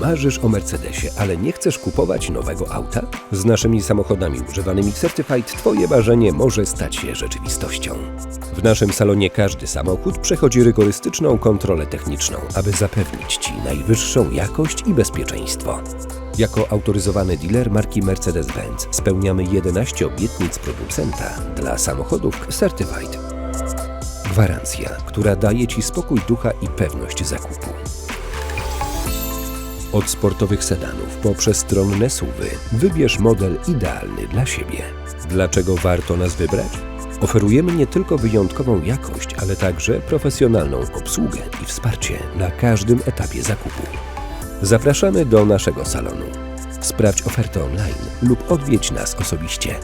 Marzysz o Mercedesie, ale nie chcesz kupować nowego auta? Z naszymi samochodami używanymi Certified Twoje marzenie może stać się rzeczywistością. W naszym salonie każdy samochód przechodzi rygorystyczną kontrolę techniczną, aby zapewnić Ci najwyższą jakość i bezpieczeństwo. Jako autoryzowany dealer marki Mercedes-Benz spełniamy 11 obietnic producenta dla samochodów Certified. Gwarancja, która daje Ci spokój ducha i pewność zakupu. Od sportowych sedanów po przestronne SUVy wybierz model idealny dla siebie. Dlaczego warto nas wybrać? Oferujemy nie tylko wyjątkową jakość, ale także profesjonalną obsługę i wsparcie na każdym etapie zakupu. Zapraszamy do naszego salonu. Sprawdź ofertę online lub odwiedź nas osobiście.